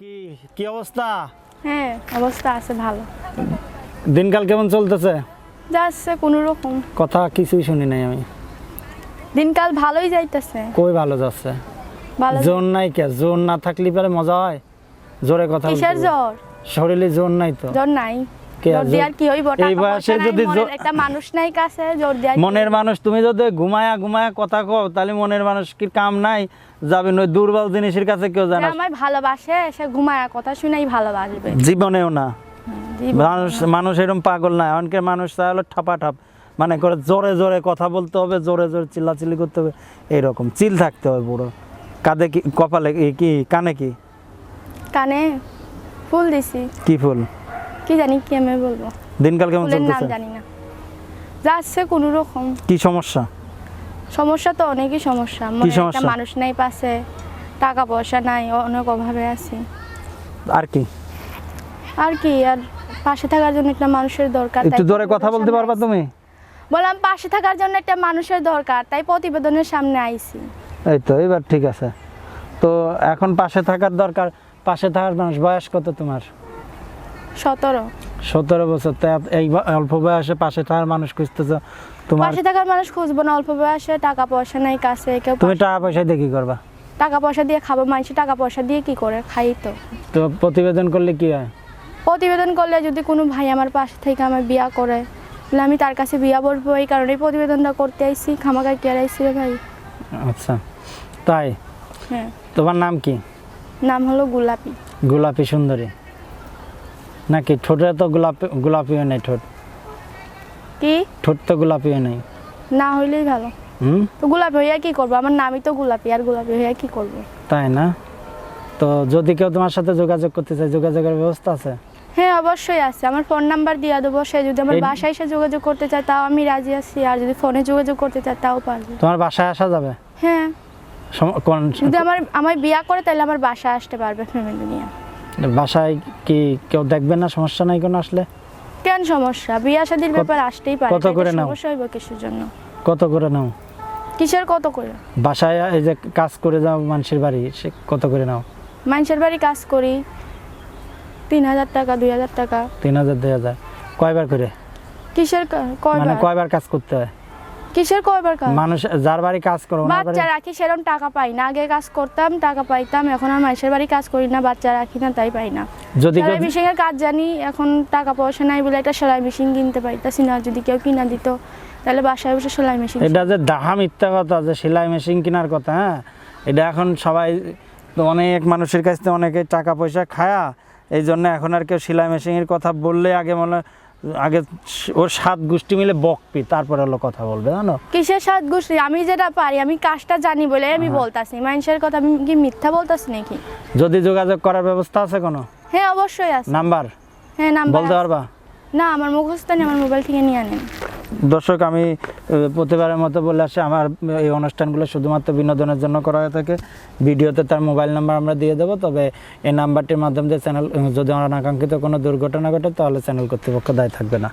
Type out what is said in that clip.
কি কি অবস্থা? হ্যাঁ অবস্থা আছে ভালো। দিনকাল কেমন চলতেছে? যাচ্ছে কোনো রকম। কথা কিছুই শুনি নাই আমি। দিনকাল ভালোই যাইতেছে। কই ভালো যাচ্ছে? ভালো জোর নাই কে? জোর না থাকলে পারে মজা হয়? জোরে কথা কিসের জোর? শরীরে জোর নাই তো? জোর নাই। কে কি হইব? এই বয়সে যদি মনের একটা মানুষ নাই কাছে জোর দিয়ে আর কি মনের মানুষ তুমি যদি ঘুমায়া ঘুমায়া কথা কও তাহলে মনের মানুষ কি কাম নাই? যাবে নয় দুর্বল জিনিসের কাছে কেউ জানা আমায় ভালোবাসে সে ঘুমায় কথা শুনেই ভালোবাসবে। জীবনেও না। মানুষ মানুষ এরকম পাগল না। অনেকের মানুষ তাহলে ঠাপা ঠাপ মানে করে জোরে জোরে কথা বলতে হবে জোরে জোরে চিল্লাচিল্লি করতে হবে। এইরকম। চিল থাকতে হবে পুরো। কাঁধে কি কপালে কি- কি কানে কি? কানে ফুল দিছি। কি ফুল? কি জানি কি আমি বলব? দিনকাল কেমন ফুলের নাম জানি না। যাচ্ছে কোনো রকম। কি সমস্যা? সমস্যা তো অনেকই সমস্যা। মনে একটা মানুষ নাই পাশে টাকা পয়সা নাই অনেক অভাবে আছি। আর কি? আর কি আর পাশে থাকার জন্য একটা মানুষের দরকার একটু জোরে কথা বলতে পারবা তুমি? বললাম পাশে থাকার জন্য একটা মানুষের দরকার তাই প্রতিবেদনের সামনে আইছি। এই তো এবার ঠিক আছে। তো এখন পাশে থাকার দরকার পাশে থাকার মানুষ বয়স কত তোমার? সতেরো। সতেরো বছর তো এই অল্প বয়সে পাশে থাকার মানুষ খুঁজতেছ? তোমার পাশে থাকার মানুষ খুঁজবো না অল্প বয়সে টাকা পয়সা নাই কাছে কেউ তুমি টাকা পয়সা দিয়ে কি করবা? টাকা পয়সা দিয়ে খাব মানুষ টাকা পয়সা দিয়ে কি করে? খাই তো। তো প্রতিবেদন করলে কি হয়? প্রতিবেদন করলে যদি কোনো ভাই আমার পাশে থেকে আমার বিয়া করে তাহলে আমি তার কাছে বিয়া বলব এই কারণে প্রতিবেদনটা করতে আইছি খামাকা কে আইছি রে ভাই? আচ্ছা তাই? হ্যাঁ। তোমার নাম কি? নাম হলো গোলাপি। গোলাপি সুন্দরী। নাকি ঠোঁটে তো গোলাপি গোলাপিও নেই ঠোঁট? কি? ঠোঁট তো গোলাপিও নেই। না হইলেই ভালো। হুম? তো গোলাপি হইয়া কি করব? আমার নামই তো গোলাপি আর গোলাপি হইয়া কি করব? তাই না? তো যদি কেউ তোমার সাথে যোগাযোগ করতে চায় যোগাযোগের ব্যবস্থা আছে? হ্যাঁ অবশ্যই আছে। আমার ফোন নাম্বার দিয়ে দেবো। সে যদি আমার বাসায় এসে যোগাযোগ করতে চায় তাও আমি রাজি আছি। আর যদি ফোনে যোগাযোগ করতে চায় তাও পারবে। তোমার বাসায় আসা যাবে? হ্যাঁ। যদি আমার আমার বিয়া করে তাহলে আমার বাসায় আসতে পারবে ফ্যামিলি নিয়ে। বাসায় কি কেউ দেখবে না? সমস্যা নাই কোনো আসলে? কেন সমস্যা? বিয়া শাদির ব্যাপার আসতেই পারে কত করে নাও? সমস্যা হইব কিসের জন্য? কত করে নাও? কিসের কত করে? বাসায় এই যে কাজ করে যাও মানুষের বাড়ি সে কত করে নাও? মানুষের বাড়ি কাজ করি। তিন হাজার টাকা দুই হাজার টাকা। তিন হাজার দুই হাজার। কয়বার করে? কিসের কা- মানে কয়বার কয়বার কাজ করতে হয়? কিসের কয়বার কাজ? মানুষ যার বাড়ি কাজ করো বাচ্চা রাখি সেরকম টাকা পাই না আগে কাজ করতাম টাকা পাইতাম এখন আর মানুষের বাড়ি কাজ করি না বাচ্চা রাখি না তাই পাই না। যদি সেলাই মেশিনের কাজ জানি এখন টাকা পয়সা নাই বলে একটা সেলাই মেশিন কিনতে পাইতাছি না যদি কেউ কিনা দিত তাহলে বাসায় বসে সেলাই মেশিন এটা যে ডাহা মিথ্যা কথা যে সেলাই মেশিন কেনার কথা হ্যাঁ? এটা এখন সবাই তো অনেক মানুষের কাছ থেকে অনেকে টাকা পয়সা খায়া এই জন্য এখন আর কেউ সেলাই মেশিনের কথা বললে আগে মনে হয় আগে ওর সাত গোষ্ঠী মিলে বকপি তারপরে হলো কথা বলবে জানো? কিসের সাত গোষ্ঠী? আমি যেটা পারি আমি কাজটা জানি বলে আমি হ্যাঁ। বলতাছি। মানুষের কথা আমি কি মিথ্যা বলতাছি নাকি? যদি যোগাযোগ করার ব্যবস্থা আছে কোনো? হ্যাঁ অবশ্যই আছে। নাম্বার? হ্যাঁ নাম্বার বলতে। পারবা? না আমার মুখস্থ নেই আমার মোবাইল থেকে নিয়ে আনেন। দর্শক, আমি প্রতিবারের মতো বলে আসি, আমার, এই অনুষ্ঠানগুলো শুধুমাত্র বিনোদনের জন্য করা হয়ে থাকে। ভিডিওতে তার মোবাইল নাম্বার আমরা দিয়ে দেবো, তবে এই নাম্বারটির মাধ্যমে চ্যানেল যদি অনাকাঙ্ক্ষিত কোনো দুর্ঘটনা ঘটে, তাহলে চ্যানেল কর্তৃপক্ষ দায় থাকবে না।